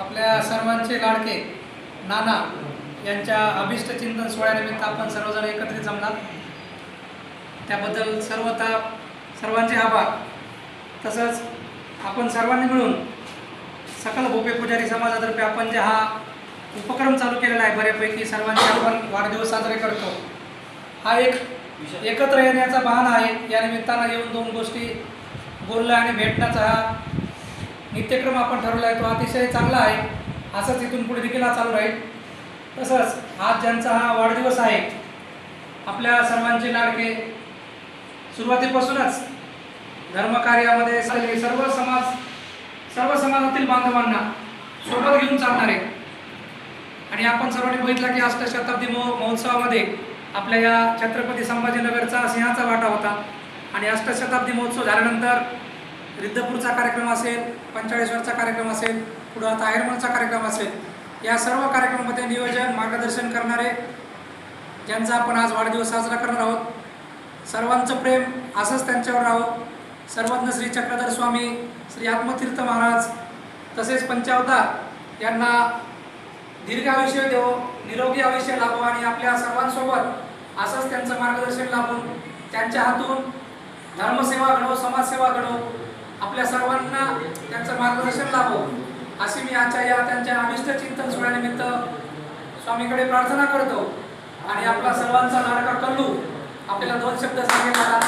आपल्या सर्वांचे लाडके नाना यांच्या अभिष्ट चिंतन सोहळ्यानिमित्त आपण सर्वजण एकत्रित जमणार त्याबद्दल सर्वता सर्वांचे आभार. तसंच आपण सर्वांनी मिळून सकल भोपे पुजारी समाजातर्फे आपण जे हा उपक्रम चालू केलेला आहे बऱ्यापैकी सर्वांचे आपण वाढदिवस साजरे करतो. हा एक एकत्र येण्याचा बहाणा आहे. या निमित्तानं येऊन दोन गोष्टी बोलणं आणि भेटण्याचा हा नित्यक्रम आपण ठरवला आहे तो अतिशय चांगला आहे. असंच इथून पुढे देखील हा चालू राहील. तसंच आज ज्यांचा हा वाढदिवस आहे आपल्या सर्वांचे लाडके सुरुवातीपासूनच धर्मकार्यामध्ये सर्व समाज सर्व समाजातील बांधवांना सोबत घेऊन चालणारे आणि आपण सर्वांनी बघितलं की अष्टशताब्दी महो महोत्सवामध्ये आपल्या या छत्रपती संभाजीनगरचा सिंहाचा वाटा होता. आणि अष्टशताब्दी महोत्सव झाल्यानंतर रिद्धपूरचा कार्यक्रम असेल पंचाळेश्वरचा कार्यक्रम असेल पुढं आता आयरमलचा कार्यक्रम असेल या सर्व कार्यक्रमामध्ये नियोजन मार्गदर्शन करणारे ज्यांचा आपण आज वाढदिवस साजरा करणार आहोत सर्वांचं प्रेम असंच त्यांच्यावर राहो. सर्वज्ञ श्री चक्रधर स्वामी श्री आत्मतीर्थ महाराज तसेच पंचावतार यांना दीर्घ आयुष्य देवो निरोगी आयुष्य लाभो आणि आपल्या सर्वांसोबत असंच त्यांचं मार्गदर्शन लाभून त्यांच्या हातून धर्मसेवा घडो समाजसेवा घडो आपल्या सर्वांना त्यांचं मार्गदर्शन लाभो. अशी मी आजच्या या त्यांच्या अभिष्ट चिंतन सोहळ्यानिमित्त स्वामीकडे प्रार्थना करतो. आणि आपला सर्वांचा लाडका कल्लू आपल्याला दोन शब्द सांगितला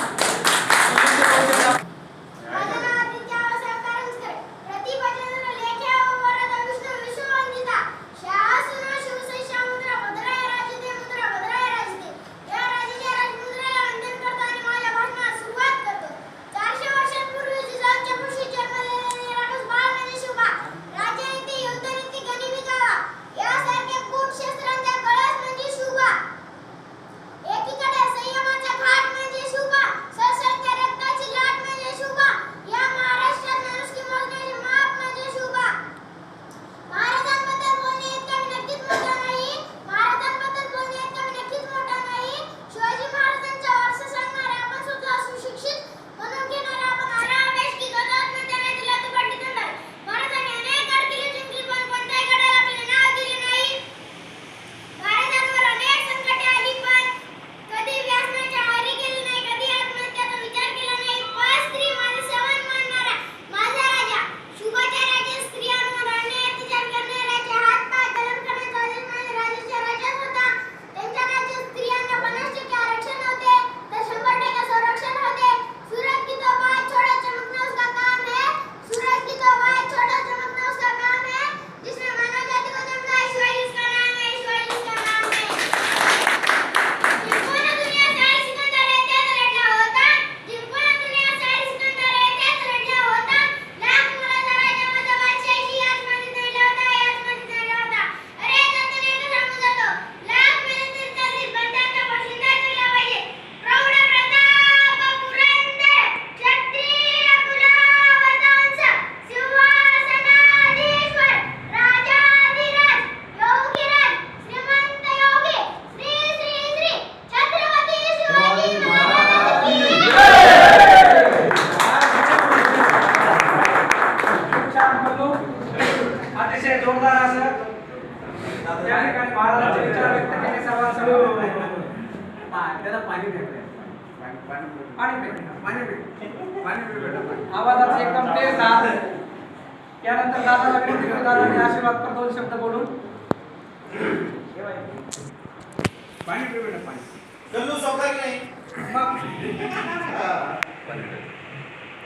त्यानंतर दादाला विनंती करू दादाने आशीर्वाद पर दोन शब्द बोलून. मग.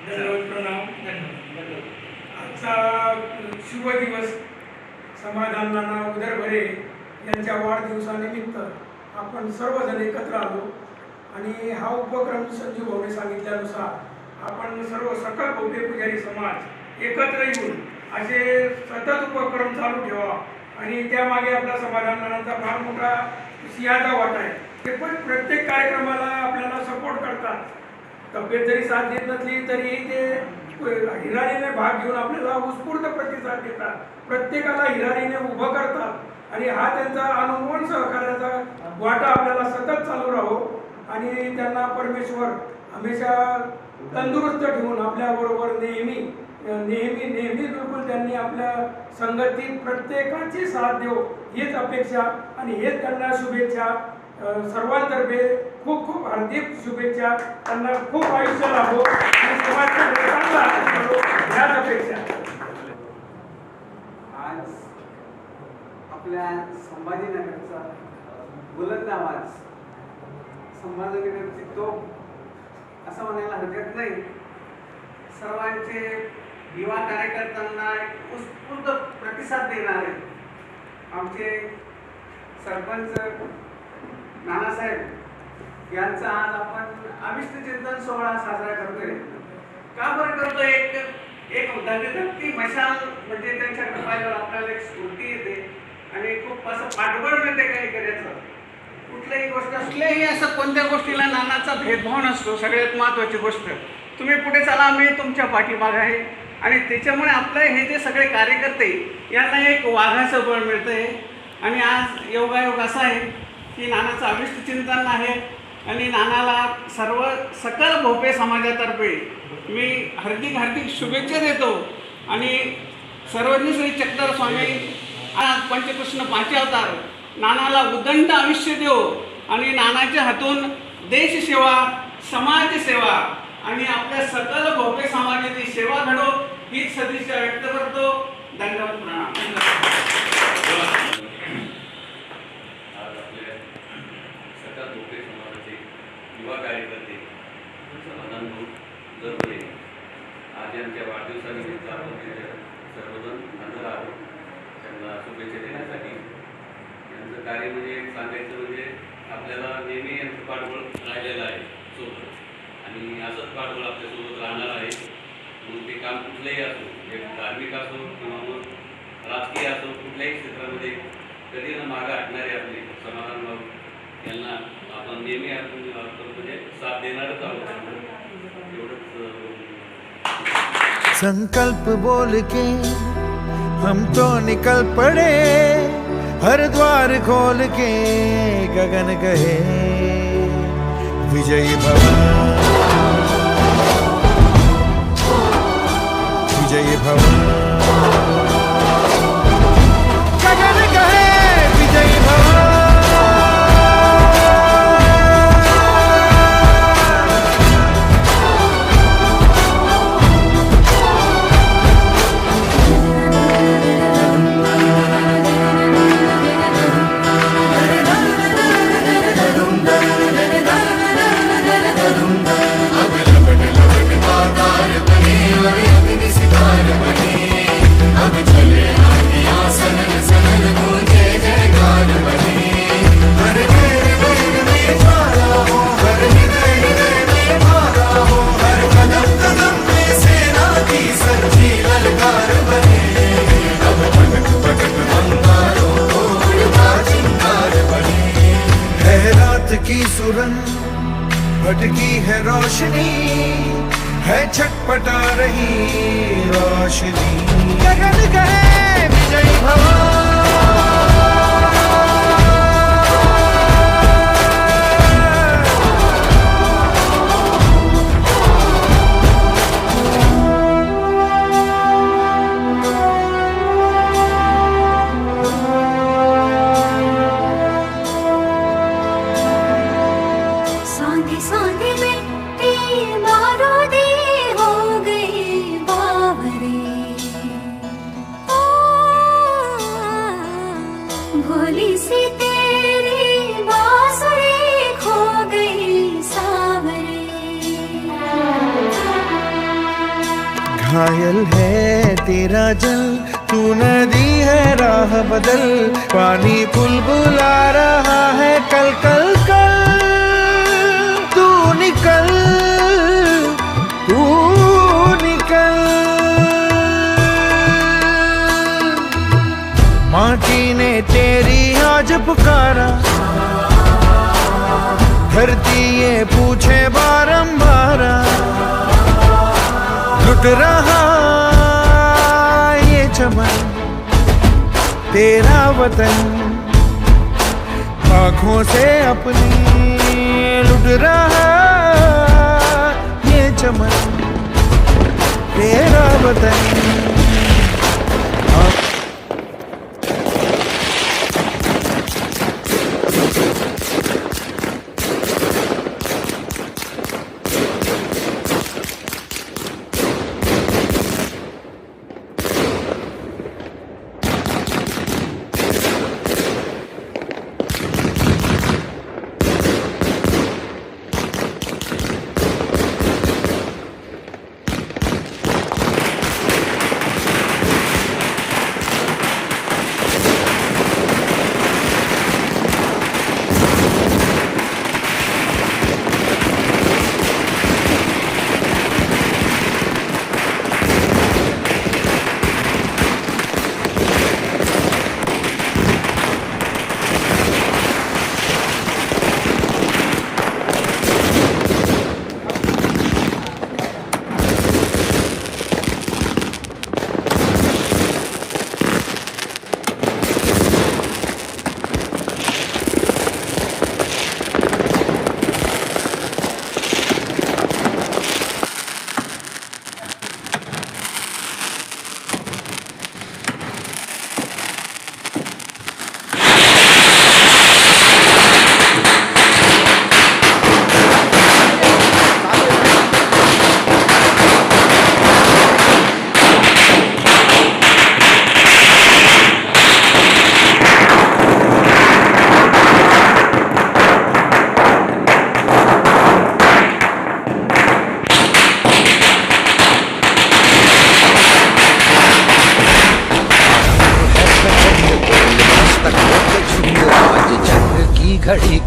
दंडवत प्रणाम. आजचा शुभ दिवस समाधान नाना उदरभरे यांच्या वाढदिवसानिमित्त आपण सर्वजण एकत्र आलो. आणि हा उपक्रम संजू भाऊने सांगितल्यानुसार आपण सर्व सकल भोपे पुजारी समाज एकत्र येऊन असे सतत उपक्रम चालू ठेवा. आणि त्यामागे आपला समाधान फार मोठा सिंहाचा वाटा आहे. ते पण प्रत्येक कार्यक्रमाला आपल्याला सपोर्ट करतात. तब्येत जरी साथ देत नसली तरी ते हिरारीने भाग घेऊन आपल्याला उत्स्फूर्त प्रतिसाद देतात. प्रत्येकाला हिरारीने उभं करतात. आणि हा त्यांचा अनुमोल सहकार्याचा वाटा आपल्याला सतत चालू राहो. आणि त्यांना परमेश्वर हमेशा तंदुरुस्त ठेवून आपल्याबरोबर नेहमी नेहमी नेहमी बिलकुल त्यांनी आपल्या संगतीत प्रत्येकाची साथ देऊ हीच अपेक्षा आणि हेच त्यांना शुभेच्छा. सर्वांतर्फे खूप खूप हार्दिक शुभेच्छा. त्यांना खूप आयुष्य लाभो आणि समाजकार्य ह्याच अपेक्षा. आज आपल्या संभाजीनगरचा बुलंद आवाज. संभाजीनगरची तो असं म्हणायला हरकत नाही. सर्वांचे युवा कार्यकर्त्यांना एक उत्स्फूर्त प्रतिसाद देणारे आमचे सरपंच नानासाहेब यांचा आज आपण अभिष्ट चिंतन सोहळा साजरा करतोय. का बरं करतो एक एक धगधगती मशाल म्हणजे त्यांच्या कपाळावर आपल्याला एक स्फूर्ती येते आणि खूप असं पाठबळ मिळते काही करायचं कुठल्याही गोष्ट असलेही असं कोणत्या गोष्टीला नानाचा भेदभाव नसतो. सगळ्यात महत्त्वाची गोष्ट तुम्ही पुढे चला मी तुमच्या पाठीमाग आहे. आणि त्याच्यामुळे आपलं हे जे सगळे कार्यकर्ते यांना एक वाघाचं बळ मिळतंय. आणि आज योगायोग असा आहे की नानाचं अविष्ट चिंतन आहे आणि नानाला सर्व सकल भोपे समाजातर्फे मी हार्दिक हार्दिक शुभेच्छा देतो. आणि सर्वज्ञ श्री चक्रधर स्वामी आज पंचकृष्ण पाचवे अवतार नानाला उदंड आयुष्य देव आणि नानाच्या हातून देशसेवा समाजसेवा आणि आपल्या सकल भोपे समाजाची सेवा घडो हीच सदिच्छा व्यक्त करतो. धन्यवाद प्रणाम युवा कार्यकर्ते समाधान भाऊ आज यांच्या वाढदिवसानिमित्त आपण सर्वजण हजर आहोत त्यांना शुभेच्छा देण्यासाठी त्यांचं कार्य म्हणजे एक सांगायचं म्हणजे आपल्याला नेहमी यांचं पाठबळ राहिलेलं आहे सोबत. आणि असंच पाठबळ आपल्यासोबत राहणार आहे. मग ते काम कुठलंही असो म्हणजे धार्मिक असो किंवा मग राजकीय असो कुठल्याही क्षेत्रामध्ये कधी ना मागं हटणारे आपले समाधान भाऊ यांना आपण नेहमी आपण म्हणजे साथ देणारच आहोत. एवढंच संकल्प बोल के हम तो निकल पड़े. हर द्वार खोल के गगन कहे विजयी भव। विजयी भव। रोशनी गगन कहे घायल है तेरा जल। तू नदी है, राह बदल। पानी बुलबुला रहा है, कल कल कल। तू निकल तू निकल। माटी ने तेरी आज पुकारा। धरती ये पूछे बारंबार। लुट रहा तेरा वतन। आंखों से अपनी लुट रहा ये चमन। तेरा वतन।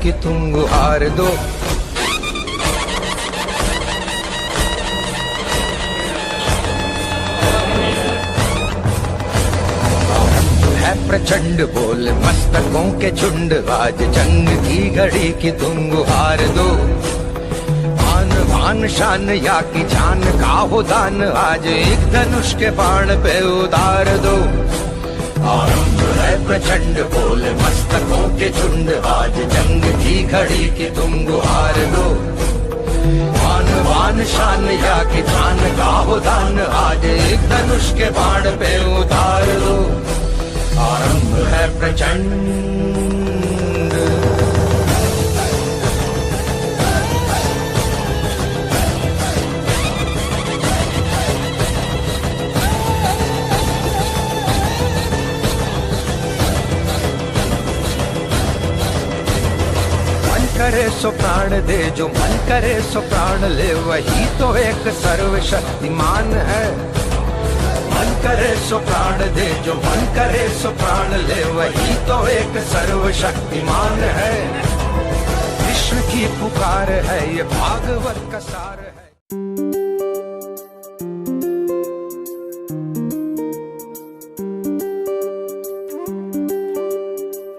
की तुम आर दो। है प्रचंड बोल मस्तकों के झुंड आज जंग की घड़ी की तुंग हार दो। आन भान शान या की जान का हो दान आज एक धनुष के बाण पे उतार दो। आरंभ प्रचंड बोल मस्तकों के झुंड आज जंग की घड़ी की तुम गुहार दो। वान वान शान या कि जान का हो दान आज एक धनुष के बाण पे उतार दो। आरंभ है प्रचंड प्राण दे, जो मन करे सो प्राण ले। वही तो एक सर्वशक्तिमान है। मन करे सो प्राण दे, जो मन करे सो प्राण ले। वही तो एक सर्वशक्तिमान है। विश्व की पुकार है, ये भागवत का सार है।